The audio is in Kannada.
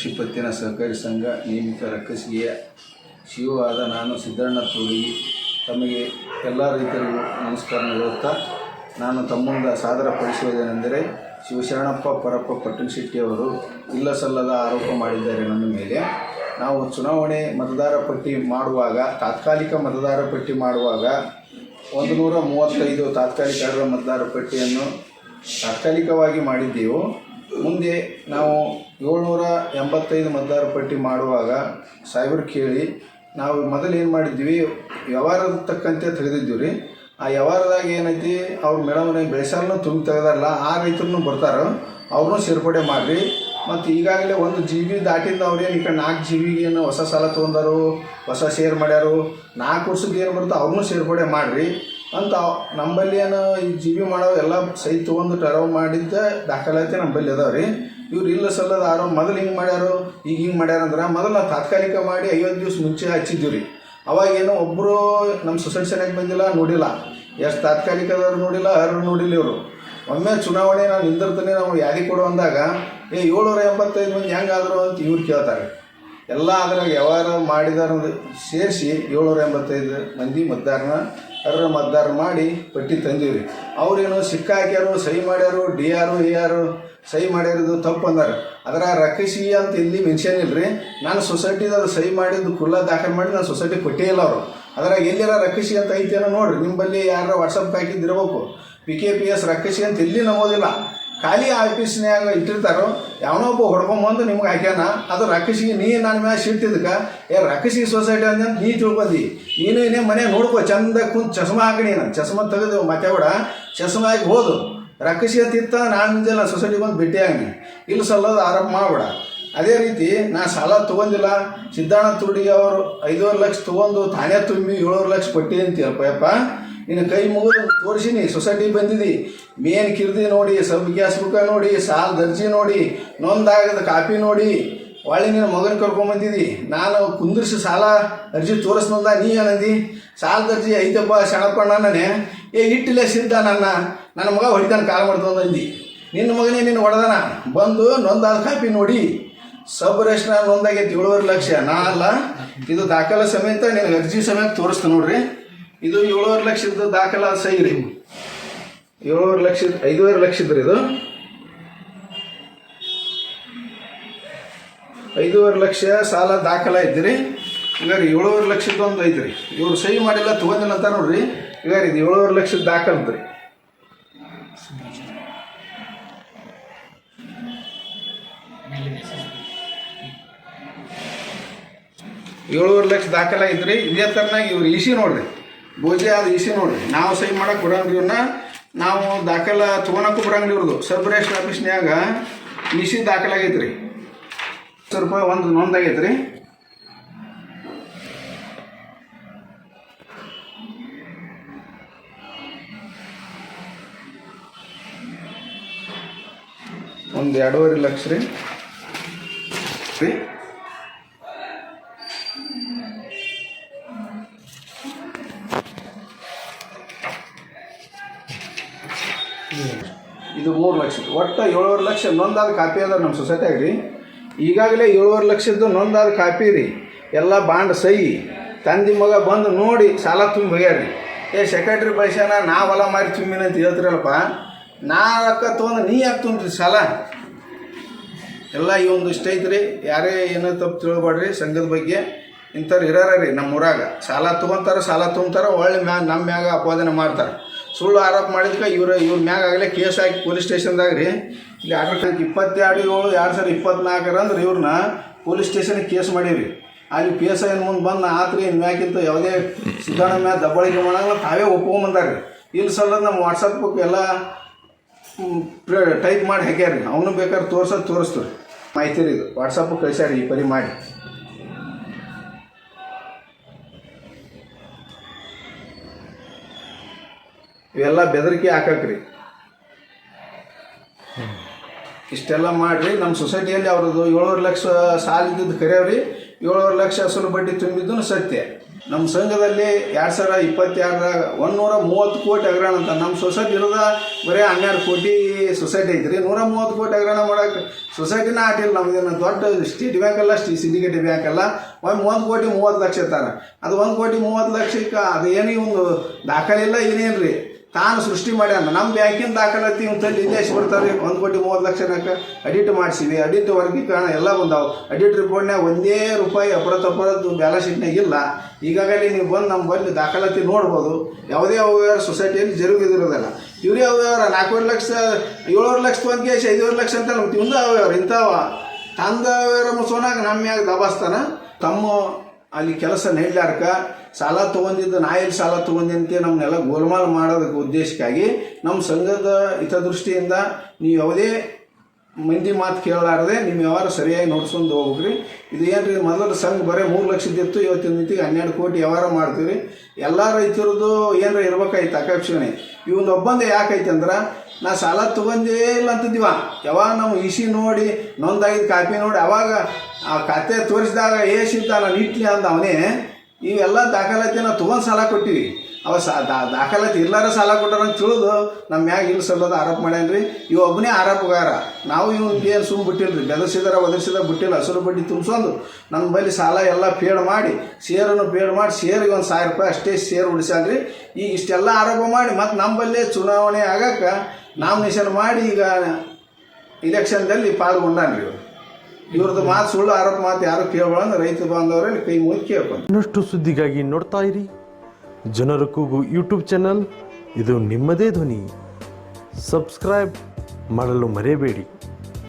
ಕೃಷಿ ಪತ್ತಿನ ಸಹಕಾರಿ ಸಂಘ ನಿಯಮಿತ ರಕ್ಕಸಿಗೆಯ ಶಿವವಾದ ನಾನು ಸಿದ್ದರಣ್ಣ ತೋಡಿಗಿ ತಮಗೆ ಎಲ್ಲ ರೈತರಿಗೂ ನಮಸ್ಕಾರ ಹೇಳುತ್ತಾ, ನಾನು ತಮ್ಮಂದ ಸಾದರ ಪಡಿಸುವುದೇನೆಂದರೆ ಶಿವಶರಣಪ್ಪ ಪರಪ್ಪ ಪಟ್ಟಣಶೆಟ್ಟಿಯವರು ಇಲ್ಲ ಸಲ್ಲದ ಆರೋಪ ಮಾಡಿದ್ದಾರೆ ನನ್ನ ಮೇಲೆ. ನಾವು ಚುನಾವಣೆ ಮತದಾರ ಪಟ್ಟಿ ಮಾಡುವಾಗ, ತಾತ್ಕಾಲಿಕ ಮತದಾರ ಪಟ್ಟಿ ಮಾಡುವಾಗ ಒಂದು ನೂರ ಮೂವತ್ತೈದು ತಾತ್ಕಾಲಿಕ ಅರ್ಹ ಮತದಾರ ಪಟ್ಟಿಯನ್ನು ತಾತ್ಕಾಲಿಕವಾಗಿ ಮಾಡಿದ್ದೆವು. ಮುಂದೆ ನಾವು ಏಳ್ನೂರ ಎಂಬತ್ತೈದು ಮತದಾರ ಪಟ್ಟಿ ಮಾಡುವಾಗ ಸಾಹೇಬರು ಕೇಳಿ, ನಾವು ಮೊದಲು ಏನು ಮಾಡಿದ್ವಿ ವ್ಯವಹಾರದ ತಕ್ಕಂತೆ ತೆಗೆದಿದ್ದೀವಿ ರೀ ಆ ವ್ಯವಹಾರದಾಗ ಏನೈತಿ, ಅವ್ರು ಮೇಡಮ್ನ ಬೆಳೆಸಾರನ್ನು ತುಂಬಿ ತೆಗೆದಾರಲ್ಲ, ಆ ರೈತರನ್ನು ಬರ್ತಾರೆ, ಅವ್ರನ್ನೂ ಸೇರ್ಪಡೆ ಮಾಡಿರಿ. ಮತ್ತು ಈಗಾಗಲೇ ಒಂದು ಜಿ ಬಿ ದಾಟಿಂದ ಅವ್ರೇನು ಈ ಕಡೆ ನಾಲ್ಕು ಜಿ ಬಿಗೆ ಏನು ಹೊಸ ಸಾಲ ತೊಗೊಂಡಾರು, ಹೊಸ ಶೇರ್ ಮಾಡ್ಯಾರು, ನಾಲ್ಕು ವರ್ಷದ್ದು ಏನು ಬರ್ತೋ ಅವ್ರನ್ನೂ ಸೇರ್ಪಡೆ ಮಾಡಿರಿ. ಅಂತ ನಂಬಲ್ಲಿ ಏನು ಈ ಜಿ ಬಿ ಮಾಡೋ ಎಲ್ಲ ಸೈ ತೊಗೊಂಡು ಟರವ್ ಮಾಡಿದ್ದ ದಾಖಲಾತಿ ನಂಬಲ್ಲಿ ಅದಾವ ರೀ. ಇವ್ರು ಇಲ್ಲ ಸಲ್ಲದ ಆರೋ ಮೊದಲು ಹಿಂಗೆ ಮಾಡ್ಯಾರು, ಈಗ ಹಿಂಗೆ ಮಾಡ್ಯಾರ ಅಂದ್ರೆ ಮೊದಲು ನಾವು ತಾತ್ಕಾಲಿಕ ಮಾಡಿ ಐವತ್ತು ದಿವ್ಸ ಮುಂಚೆ ಹಚ್ಚಿದ್ದೀವಿ ರೀ. ಅವಾಗೇನೋ ಒಬ್ಬರು ನಮ್ಮ ಸೊಸೈಟಿ ಸರಿಯಾಗಿ ಬಂದಿಲ್ಲ, ನೋಡಿಲ್ಲ. ಎಷ್ಟು ತಾತ್ಕಾಲಿಕದವ್ರು ನೋಡಿಲ್ಲ ಅರ್ಹರು ನೋಡಿಲ್ಲ ಇವರು. ಒಮ್ಮೆ ಚುನಾವಣೆ ನಾನು ನಿಂದಿರ್ತಾನೆ, ನಾವು ಯಾರಿಗೆ ಕೊಡು ಅಂದಾಗ, ಏ ಏಳ್ನೂರ ಎಂಬತ್ತೈದು ಮಂದಿ ಹೆಂಗಾದ್ರು ಅಂತ ಇವ್ರು ಕೇಳ್ತಾರೆ. ಎಲ್ಲ ಅದ್ರಾಗ ವ್ಯವಹಾರ ಮಾಡಿದಾರ ಸೇರಿಸಿ ಏಳ್ನೂರ ಎಂಬತ್ತೈದು ಮಂದಿ ಮತದಾರನ ಅರ್ಹ ಮತದಾರ ಮಾಡಿ ಪಟ್ಟಿ ತಂದೀವಿ ಅವ್ರೇನು ಸಿಕ್ಕ ಹಾಕ್ಯಾರು ಸಹಿ ಮಾಡ್ಯಾರು, ಡಿ ಆರು, ಎ ಆರು, ಸಹಿ ಮಾಡ್ಯಾರದು ತಪ್ಪು ಅಂದಾರ. ಅದರ ರಕಸಿ ಅಂತ ಇಲ್ಲಿ ಮೆನ್ಷನ್ ಇಲ್ರಿ. ನಾನು ಸೊಸೈಟಿದವ್ರು ಸಹಿ ಮಾಡಿದ್ದು ಕುಲ್ಲ ದಾಖಲೆ ಮಾಡಿ ನಾನು ಸೊಸೈಟಿ ಕೊಟ್ಟೇ ಇಲ್ಲ ಅವರು. ಅದ್ರಾಗ ಎಲ್ಲಿರ ರಕಸಿ ಅಂತ ಐತೇನೋ ನೋಡ್ರಿ. ನಿಮ್ಮಲ್ಲಿ ಯಾರ ವಾಟ್ಸಪ್ ಹಾಕಿದ್ದಿರ್ಬೇಕು. ಪಿ ಕೆ ಪಿ ಎಸ್ ರಕಸಿ ಅಂತ ಎಲ್ಲಿ ನಮೋದಿಲ್ಲ. ಖಾಲಿ ಆಫೀಸ್ನ್ಯಾಗ ಇಟ್ಟಿರ್ತಾರೋ, ಯಾವನೋ ಒಬ್ಬ ಹೊಡ್ಕೊಂಬಂದು ನಿಮ್ಗೆ ಹಾಕ್ಯಾನ, ಅದು ರಕಸಿಗೆ ನೀ ನನ್ನ ಮ್ಯಾಲ ಸಿಡ್ತಿದ್ದಕ್ಕೆ ಏ ರಕಸಿ ಸೊಸೈಟಿ ಅಂದ್ರೆ ನೀ ತಿಳ್ಕೊಂಡಿ ನೀನು ಇನ್ನೇ ಮನೆ ನೋಡ್ಕೋ, ಚಂದ ಕುಂತು ಚಸ್ಮಾ ಹಾಕಿ ನಾನು. ಚಸ್ಮಾ ತೆಗೆದು ಮತ್ತೆ ಕೂಡ ಚಸ್ಮಾ ಆಗಿ ಹೋದು ರಕಸಿ ಅಂತಿತ್ತ ನಾನು ಮುಂಜಾನೆ ಸೊಸೈಟಿ ಬಂದು ಹಂಗೆ ಇಲ್ಲಿ ಸಲ್ಲೋದು ಆರಾಮ ಮಾಡಬೇಡ. ಅದೇ ರೀತಿ ನಾ ಸಾಲ ತೊಗೊಂಡಿಲ್ಲ. ಸಿದ್ಧಾರ್ಥ ತುರ್ಡಿ ಅವರು ಐದೂವರೆ ಲಕ್ಷ ತೊಗೊಂಡು, ತಾನೇ ತುಂಬಿ ಏಳುವರೆ ಲಕ್ಷ ಕೊಟ್ಟಿ ಅಂತೀಯಪ್ಪ, ಯಪ್ಪ. ನಿನ್ನ ಕೈ ಮುಗಿದು ತೋರಿಸಿನಿ ಸೊಸೈಟಿಗೆ ಬಂದಿದ್ದಿ ಮೇನ್ ಕಿರ್ದಿ ನೋಡಿ ಸಬ್ ಗ್ಯಾಸ್ ಬುಕ್ಕ ನೋಡಿ, ಸಾಲ ದರ್ಜಿ ನೋಡಿ, ನೊಂದಾಗದ ಕಾಪಿ ನೋಡಿ. ಒಳ್ಳೆ ನಿನ್ನ ಮಗನ ಕರ್ಕೊಂಬಂದಿದ್ದಿ ನಾನು ಕುಂದಿರ್ಸಿ ಸಾಲ ಅರ್ಜಿ ತೋರಿಸ್ನೊಂದ, ನೀ ಏನಂದಿ? ಸಾಲ ದರ್ಜಿ ಐತಪ್ಪ ಶಣಪ್ಪಣ್ಣ ನಾನೇ. ಏ, ಇಟ್ಟಿಲ್ಲ ಸಿದ್ಧ ನನ್ನ. ನನ್ನ ಮಗ ಹೊಡಿತಾನೆ, ಕಾಲ್ ಮಾಡ್ತಂದು ನಿನ್ನ ಮಗನೇ ನಿನ್ನ ಹೊಡೆದಾನ ಬಂದು ನೊಂದಾದ ಕಾಪಿ ನೋಡಿ. ಸಬ್ ರೇಷನ್ ನೊಂದಾಗೈತಿ ಏಳುವರೆ ಲಕ್ಷ. ನಾ ಅಲ್ಲ, ಇದು ದಾಖಲೆ ಸಮೇತ ನಿನಗೆ ಅರ್ಜಿ ಸಮೇತ ತೋರಿಸ್ತು ನೋಡ್ರಿ. ಇದು ಏಳುವರೆ ಲಕ್ಷದ ದಾಖಲಾ ಸಹಿ ರೀ ಏಳುವರೆ ಲಕ್ಷದ, ಐದೂವರೆ ಲಕ್ಷದ ರೀ ಇದು. ಐದೂವರೆ ಲಕ್ಷ ಸಾಲ ದಾಖಲ ಐತ್ರಿ. ರೀ ಏಳುವರೆ ಲಕ್ಷದ ಒಂದು ಐತ್ರಿ. ಇವ್ರು ಸಹಿ ಮಾಡಿಲ್ಲ, ತೊಗೊಂಡಿಲ್ಲ ಅಂತ ನೋಡ್ರಿ. ಈಗ ಇದು ಏಳುವರೆ ಲಕ್ಷದ ದಾಖಲೆ ರೀ ಏಳುವರೆ ಲಕ್ಷ ದಾಖಲಾ ಐತ್ರಿ. ಇದೇ ಥರನಾಗಿ ಇವ್ರು ಇಸಿ ನೋಡ್ರಿ. ಗೋಜಿ ಆದ ಇಸಿ ನೋಡ್ರಿ ನಾವು ಸಹಿ ಮಾಡಕ್ಕೆ ಬರಂಗಿಲ್ಲ ಇವ್ರನ್ನ. ನಾವು ದಾಖಲೆ ತೊಗೊಳಕ್ಕೂ ಬರಂಗಿಲ್ಲ ಇವ್ರದ್ದು ಸಬ್ ರಿಜಿಸ್ಟ್ರ್ ಆಫೀಸ್ನ್ಯಾಗ ದಾಖಲೆ ದಾಖಲಾಗೈತೆ ರೀ ಹತ್ತು ರೂಪಾಯಿ ಒಂದು ನೋಂದಾಗೈತೆ ರೀ ಒಂದು ಎರಡೂವರೆ ಲಕ್ಷ ರೀ. ಲಕ್ಷ, ಒಟ್ಟು ಏಳುವರೆ ಲಕ್ಷ ನೊಂದಾದ ಕಾಪಿ ಅದ ನಮ್ಮ ಸೊಸೈಟಿಯಾಗ ರೀ ಈಗಾಗಲೇ ಏಳುವರೆ ಲಕ್ಷದ್ದು ನೊಂದಾದ ಕಾಪಿ ರೀ. ಎಲ್ಲ ಬಾಂಡ್ ಸಹಿ. ತಂದೆ ಮಗ ಬಂದು ನೋಡಿ ಸಾಲ ತುಂಬಿ ಹೋಗ್ಯಾರ ಏ ಸೆಕ್ರೆಟ್ರಿ ಬಳಸ್ಯಾನ, ನಾ ಹೊಲ ಮಾರಿ ತುಂಬಿನ ಅಂತ ಹೇಳ್ತಿರಲ್ಲಪ್ಪ. ನಾ ರೊಕ್ಕ ತೊಗೊಂಡು ನೀ ಯಾಕೆ ತುಂಬ್ರಿ ಸಾಲ? ಎಲ್ಲ ಈ ಒಂದು ಇಷ್ಟ ಐತ್ರಿ. ಯಾರೇ ಏನೋ ತಪ್ಪು ತಿಳ್ಕೊಬೇಡ್ರಿ ಸಂಘದ ಬಗ್ಗೆ. ಇಂಥವ್ರು ಇರಾರ ರೀ ನಮ್ಮ ಊರಾಗ ಸಾಲ ತೊಗೊಂತಾರೆ, ಸಾಲ ತುಂಬ್ತಾರೆ, ಒಳ್ಳೆ ಮ್ಯಾಗ ನಮ್ಮ ಮ್ಯಾಗ ಅಪಾದನೆ ಮಾಡ್ತಾರೆ. ಸುಳ್ಳು ಆರೋಪ ಮಾಡಿದ್ಕೆ ಇವ್ರು ಇವ್ರ ಮ್ಯಾಗ ಆಗಲೇ ಕೇಸ್ ಹಾಕಿ ಪೊಲೀಸ್ ಸ್ಟೇಷನ್ದಾಗ ರೀ. ಇಲ್ಲಿ ಆರ್ಡರ್ ಇಪ್ಪತ್ತೆರಡು, ಏಳು, ಎರಡು ಸಾವಿರದ ಇಪ್ಪತ್ನಾಲ್ಕರ ಅಂದ್ರೆ ಇವ್ರನ್ನ ಪೊಲೀಸ್ ಸ್ಟೇಷನ್ಗೆ ಕೇಸ್ ಮಾಡೀವಿ ಅಲ್ಲಿ ಪಿ ಎಸ್ ಐ ಮುಂದೆ ಬಂದು ಆತ್ರಿ ಇನ್ನು ಮ್ಯಾಕಿಂತ ಯಾವುದೇ ಸಿದ್ಧಾಣ ಮ್ಯಾಗ ದಬ್ಬಳಿಕೆ ಮಾಡಂಗಿಲ್ಲ, ತಾವೇ ಒಪ್ಕೊಂಬಂದಾರೆ ಇಲ್ಲಿ ಸಲ ನಮ್ಮ ವಾಟ್ಸಪ್ ಎಲ್ಲ ಟೈಪ್ ಮಾಡಿ ಹಾಕ್ಯಾರ ಅವನು ಬೇಕಾದ್ರೆ ತೋರ್ಸೋದು ತೋರಿಸ್ತು ಮಾಹಿತಿ ರೀ ಇದು. ವಾಟ್ಸಪ್ ಕಳಿಸ್ಯಾರ ಈ ಪರಿ ಮಾಡಿ. ಇವೆಲ್ಲ ಬೆದರಿಕೆ ಹಾಕಕ್ರಿ. ಇಷ್ಟೆಲ್ಲ ಮಾಡ್ರಿ ನಮ್ಮ ಸೊಸೈಟಿಯಲ್ಲಿ ಅವ್ರದ್ದು ಏಳುವರೆ ಲಕ್ಷ ಸಾಲ ಇದ್ದಿದ್ದು ಕರೆಯವ್ರಿ. ಏಳುವರೆ ಲಕ್ಷ ಅಸಲು ಬಡ್ಡಿ ತುಂಬಿದ್ದು ಸತ್ಯ. ನಮ್ಮ ಸಂಘದಲ್ಲಿ ಎರಡು ಸಾವಿರ ಇಪ್ಪತ್ತೆರಡರಾಗ ಒಂದೂರ ಮೂವತ್ತು ಕೋಟಿ ಹಗರಣ ಅಂತ. ನಮ್ಮ ಸೊಸೈಟಿ ಇರೋದ ಬರೀ ಹನ್ನೆರಡು ಕೋಟಿ ಸೊಸೈಟಿ ಐತ್ರಿ. ನೂರ ಮೂವತ್ತು ಕೋಟಿ ಹಗರಣ ಮಾಡೋಕೆ ಸೊಸೈಟಿನ ಆಟಿಲ್ಲ ನಮ್ದೇನು ದೊಡ್ಡ ಸ್ಟೇಟ್ ಬ್ಯಾಂಕ್ ಅಲ್ಲ, ಸ್ಟಿ ಸಿಂಡಿಕೇಟ್ ಬ್ಯಾಂಕ್ ಅಲ್ಲ. ಒಂದು ಒಂದು ಕೋಟಿ ಮೂವತ್ತು ಲಕ್ಷ ಇರ್ತಾರೆ. ಅದು ಒಂದು ಕೋಟಿ ಮೂವತ್ತು ಲಕ್ಷಕ್ಕೆ ಅದು ಏನು ಒಂದು ದಾಖಲೆ ಇಲ್ಲ ಏನೇನು ರೀ ತಾನು ಸೃಷ್ಟಿ ಮಾಡ್ಯಾನ. ನಮ್ಮ ಬ್ಯಾಂಕಿನ ದಾಖಲಾತಿ ಅಂತಲ್ಲಿ ಎಷ್ಟು ಬರ್ತಾರೆ ಒಂದು ಕೋಟಿ ಮೂವತ್ತು ಲಕ್ಷನಕ್ಕೆ ಅಡಿಟ್ ಮಾಡಿಸಿವಿ ಅಡಿಟ್ ವರ್ಗೀಕರಣ ಎಲ್ಲ ಬಂದಾವು. ಅಡಿಟ್ ರಿಪೋರ್ಟ್ನಾಗ ಒಂದೇ ರೂಪಾಯಿ ಅಪರತಪರದ್ದು ಬ್ಯಾಲೆನ್ಸ್ ಶೀಟ್ನಾಗ ಇಲ್ಲ. ಈಗಾಗಲೇ ನೀವು ಬಂದು ನಮ್ಮ ಬಂದು ದಾಖಲಾತಿ ನೋಡ್ಬೋದು. ಯಾವುದೇ ಅವ್ಯವಹಾರ ಸೊಸೈಟಿಯಲ್ಲಿ ಜರುಗಿದಿರೋದಲ್ಲ. ಇವರೇ ಅವ್ಯವಹಾರ. ನಾಲ್ಕೂವರೆ ಲಕ್ಷ, ಏಳುವರೆ ಲಕ್ಷ ಒಂದು ಕೇಸ್ ಐದುವರೆ ಲಕ್ಷ ಅಂತ ನಮ್ಗೆ ತಿಂದ ಅವ್ಯವಹಾರ. ಇಂಥವ ತಂದ ಅವ್ಯವಹಾರ ಮುಸೋನಾಗ ನಮ್ಮ ಮ್ಯಾಗ ದಬಾಸ್ತಾನ. ತಮ್ಮ ಅಲ್ಲಿ ಕೆಲಸ ನೀಡ್ಲಾರ್ಕ. ಸಾಲ ತೊಗೊಂಡಿದ್ದು, ನಾ ಎಲ್ಲಿ ಸಾಲ ತೊಗೊಂಡಿಂತೆ ನಮ್ಮನ್ನೆಲ್ಲ ಗೋಲ್ಮಾಲ್ ಮಾಡೋದಕ್ಕೆ ಉದ್ದೇಶಕ್ಕಾಗಿ ನಮ್ಮ ಸಂಘದ ಹಿತದೃಷ್ಟಿಯಿಂದ ನೀವು ಯಾವುದೇ ಮಂದಿ ಮಾತು ಕೇಳಲಾರದೆ ನಿಮ್ಮ ವ್ಯವಹಾರ ಸರಿಯಾಗಿ ನೋಡ್ಸ್ಕೊಂಡು ಹೋಗ್ಬೇಕ್ರಿ. ಇದು ಏನ್ರಿ, ಮೊದಲು ಸಂಘ ಬರೀ ಮೂರು ಲಕ್ಷದಿತ್ತು ಇವತ್ತಿನ ಮಿತಿಗೆ ಹನ್ನೆರಡು ಕೋಟಿ ವ್ಯವಹಾರ ಮಾಡ್ತೀವಿ ಎಲ್ಲ ರೈತರದ್ದು ಏನಾರ ಇರ್ಬೇಕಾಯ್ತು ಆಕಾಂಕ್ಷಣೆ ಇವನ್ ಒಬ್ಬಂದೆ ಯಾಕೈತೆ ಅಂದ್ರೆ, ನಾ ಸಾಲ ತೊಗೊಂಡೇ ಇಲ್ಲ ಅಂತಿದ್ದೀವ. ಯಾವಾಗ ನಾವು ಇಸಿ ನೋಡಿ ನೊಂದಾಗಿದ್ದ ಕಾಪಿ ನೋಡಿ, ಅವಾಗ ಆ ಖಾತೆ ತೋರಿಸಿದಾಗ ಏಸಿಂತ ನಾನು ಇಟ್ಲಿ ಅಂದ ಅವನೇ ಇವೆಲ್ಲ ದಾಖಲಾತಿ ನಾವು ತೊಗೊಂಡು ಸಾಲ ಕೊಟ್ಟಿವಿ ಅವ ಸಾ ದಾಖಲಾತಿ ಇರ್ಲಾರ ಸಾಲ ಕೊಟ್ಟಾರಂತ ತಿಳಿದು ನಮ್ಮ ಮ್ಯಾಗ ಇಲ್ಲಿ ಸಲ್ಲದ ಆರೋಪ ಮಾಡ್ಯಾನ್ರಿ. ಇವ ಒಬ್ಬನೇ ಆರೋಪಗಾರ. ನಾವು ಇವ್ನಿಗೆ ಏನು ಸುಮ್ಮ ಬಿಟ್ಟಿಲ್ರಿ. ಬೆದರ್ಸಿದಾರ, ಒದರ್ಸಿದಾರ ಬಿಟ್ಟಿಲ್ಲ. ಹಸಿರು ಬಡ್ಡಿ ತುಂಬಿಸೋದು ನನ್ನ ಬಳಿ ಸಾಲ ಎಲ್ಲ ಪೇಡ್ ಮಾಡಿ, ಶೇರನ್ನು ಪೇಡ್ ಮಾಡಿ, ಶೇರಿಗೆ ಒಂದು ಸಾವಿರ ರೂಪಾಯಿ ಅಷ್ಟೇ ಶೇರ್ ಉಳಿಸ್ಯಾನ್ರಿ. ಈಗ ಇಷ್ಟೆಲ್ಲ ಆರೋಪ ಮಾಡಿ ಮತ್ತು ನಮ್ಮ ಬಲ್ಲೇ ಚುನಾವಣೆ ಆಗಕ್ಕೆ ನಾಮಿನೇಷನ್ ಮಾಡಿ ಈಗ ಇಲೆಕ್ಷನ್ದಲ್ಲಿ ಪಾಲ್ಗೊಂಡಾನ್ರಿ ಇವರು. ಇವ್ರದ್ದು ಮಾತು ಸುಳ್ಳು, ಆರೋಪ ಮಾತು ಯಾರು ಕೇಳಬಾರ್ದು ರೈತ ಬಾಂಧವರಲ್ಲಿ ಕೈ ಮುಗಿ ಕೇಳ್ಕೊಂಡು ಇನ್ನಷ್ಟು ಸುದ್ದಿಗಾಗಿ ನೋಡ್ತಾ ಇರಿ. ಜನರ ಕೂಗು ಯೂಟ್ಯೂಬ್ ಚಾನಲ್ ಇದು ನಿಮ್ಮದೇ ಧ್ವನಿ. ಸಬ್ಸ್ಕ್ರೈಬ್ ಮಾಡಲು ಮರೆಯಬೇಡಿ.